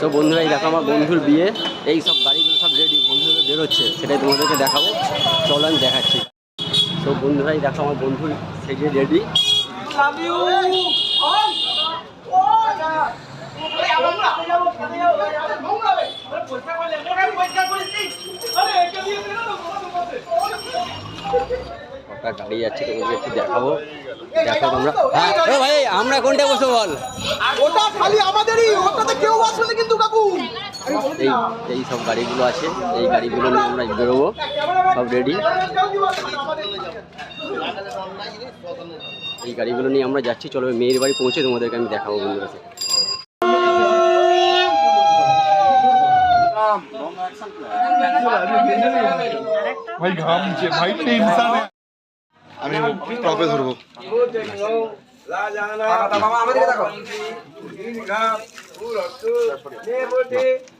সব বন্ধুরা, এই দেখো আমার বন্ধুর বিয়ে। এই সব গাড়িগুলো সব রেডি বন্ধুরা বেরোচ্ছে। সেটাই তোমাদেরকে দেখাবো। চলো আমি দেখাচ্ছি। সব বন্ধুরাই দেখো আমার বন্ধু সেজে রেডি। কটা গাড়ি যাচ্ছে তোমাদের একটু দেখাবো। দেখো তোমরা। হ্যাঁ ভাই আমরা কোনটা বসে বল? ওটা খালি আমাদেরই ওটাতে কেউ আসবে না কিন্তু কাকু। এই এই সব গাড়িগুলো আছে এই গাড়িগুলো নিয়ে আমরা বেরোবো। সব রেডি এই গাড়িগুলো নিয়ে আমরা যাচ্ছি। চলো মেয়ের বাড়ি পৌঁছে তোমাদেরকে আমি দেখাবো বন্ধুরা ভাই ঘামছে ভাই টেনশনে আমি টপে ধরবো।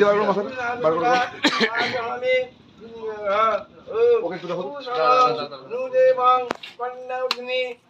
করো মাথাটা, বার করো। ওকে একটু দেখো তো। নুদেবং কন্যাগ্নি মজর তিনবার হচ্ছে এই আরেকবার Slowly, slowly. আবার দিয়েছি ওইটা দিয়ে। ও কন্যালা দুজনে ওম অগ্নায় সাহা ওম সোমায় সাহা ওম সোজা লাগাও, সোজা লাগাও।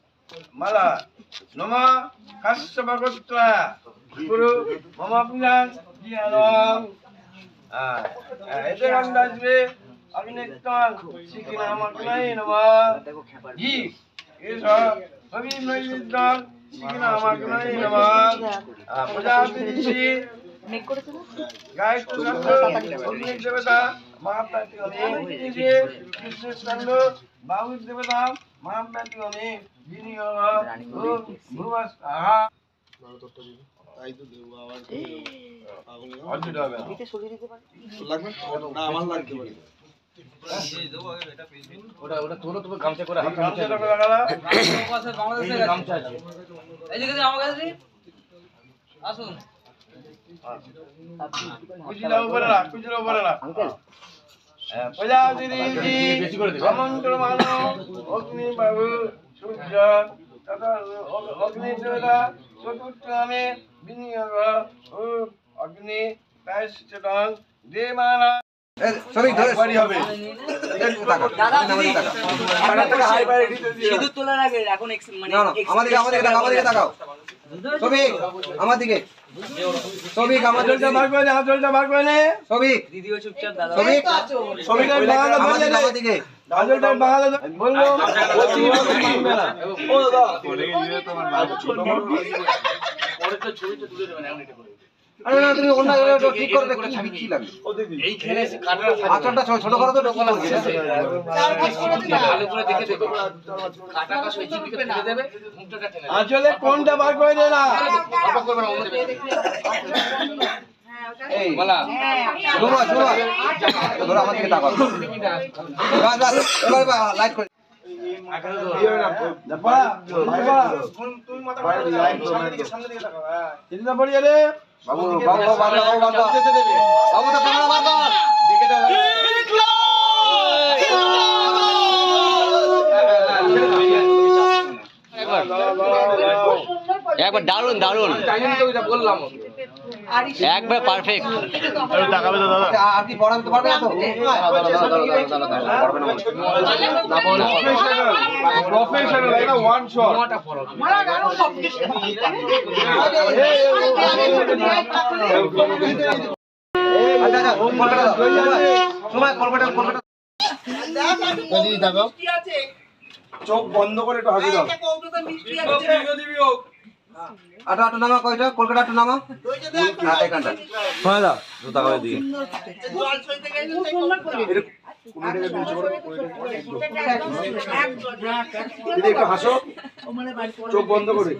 মালা। নম কাশ্যপ গোত্রা গুরু মম পুরাণ। জ্ঞানম এতে গান আসবে অগ্নিত্তন শিখিনা মগ্নাই নম। জি, এস। কবি নৈবিদ্যন মগ্নাই নম। প্রজাপতি ঋষি গায়ত্রী অগ্নি দেবতা মহাপ্রাতি অনেক কৃষ্ণ বাহু দেবতা অনেক বিনিয়োগ ভুবস আহা। অর্জুন হবে না। লাগবে? না, আমার লাগতে পারে। ওটা ওটা তোলো তুমি গামছা করে হাত গামছা টাকা লাগালা গামছা আছে। কুচিলা উপরে রাখ কুচিলা উপরে রাখ। প্রজাপতি মানব অগ্নি বাবু সূর্য তথা অগ্নি দেবতা চতুর্থ নামে বিনিয়োগ অগ্নি প্রায়শ্চিতং দেবানা তাকাও। আমাদের তাকাও। এখন না, আমার দিকে, আমার আমার আমার আমার। আঁচলটা বার করে নে আঁচলটা বার করে নে সৌভিক, দিদিও চুপচাপ দাদা সৌভিক, ছবিটা বাংলা বলে নে আমার দিকে। আঁচলটা বাংলা বলব ও মানবে না ও দাদা পরে তো ছবিটা তুলে দেবেন এমন এটা করে আরে না, তুমি অন্য ঠিক করে দেখো, কি বিচ্ছি লাগে। এইখানে কাটা ছোট- ছোট করো তো, ছোট ভালো করে দেখে দেখো। কাটাটা সেই দিকে তুলে দেবে মুখটা টেনে দেবে কোনটা বার করে নে না অল্প করবে না অন্য এই, বলা ধরো, ধরো। ধরো, আমার দিকে তাকাও। বাস, বাস, এবার এবার লাইট করে। পড়া পড়া তুমি মাথা সামনে দিকে তাকাও হ্যাঁ। চিন্তা পড়িয়ে রে বাবু বাবু বাবু বাবু বাবু তো দাও একবার দারুণ দারুণ বললাম একবার পারফেক্ট আচ্ছা, আর কি পড়াতে পারবে না তো। প্রফেশনাল এটা ওয়ান শট। আচ্ছা আচ্ছা চোখ বন্ধ করে একটু হাসি দাও আটো আটো নামা কয়টা? কলকাতা আটো নামা? হ্যাঁ এখানটা হ্যাঁ দা জুতা করে দিয়ে। একটু হাসো। চোখ বন্ধ করে।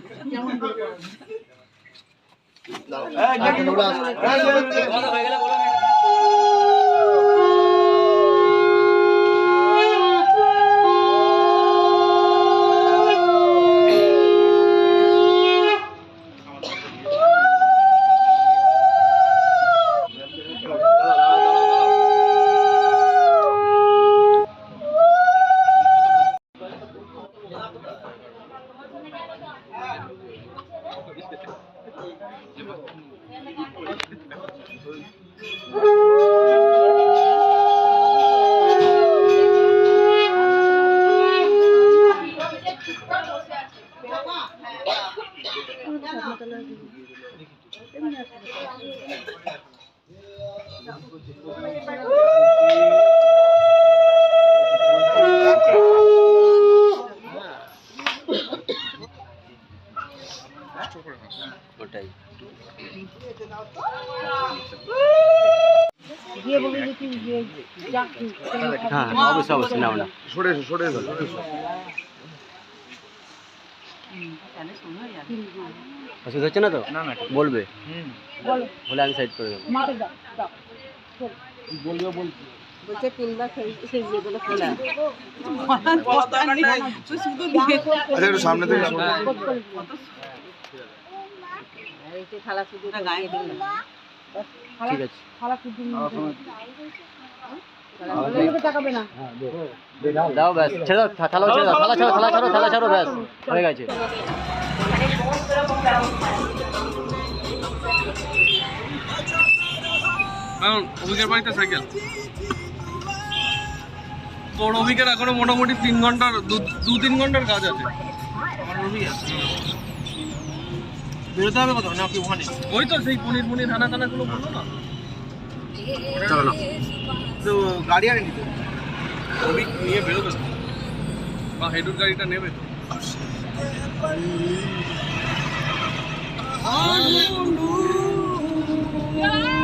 ওটাই হ্যাঁ অবশ্যই অবশ্যই নাও না সরে এসো সরে এসো সরে এসো ওষুধ হচ্ছে না তো? বলবে। বলে। আমি সাইড করে দেবো। বলছে? তিনবার সেই সেই যেগুলো খোলা। আচ্ছা একটু সামনে থেকে সরো। এই যে থালা শুধু গায়ে দিল ঠিক আছে। দাও ব্যাস। ছেড়ে দাও থা- থালাও ছেড়ে দাও থালা ছাড়ো থালা ছাড়ো থালা ছাড়ো ব্যাস। হয়ে গেছে। কারণ অভিকের বাড়িতে সাইকেল তোর অভিকের এখনও মোটামুটি তিন ঘণ্টার দু- দু তিন ঘণ্টার কাজ আছে। বেরোতে হবে কোথাও? নাকি ওখানে? ওই তো সেই পনির পনির হানা টানা গুলো বলল না। তো গাড়ি আনেনি তো? অভিক নিয়ে বেরোবে। বা হেডুর গাড়িটা নেবে। তো Hallelujah. Hallelujah.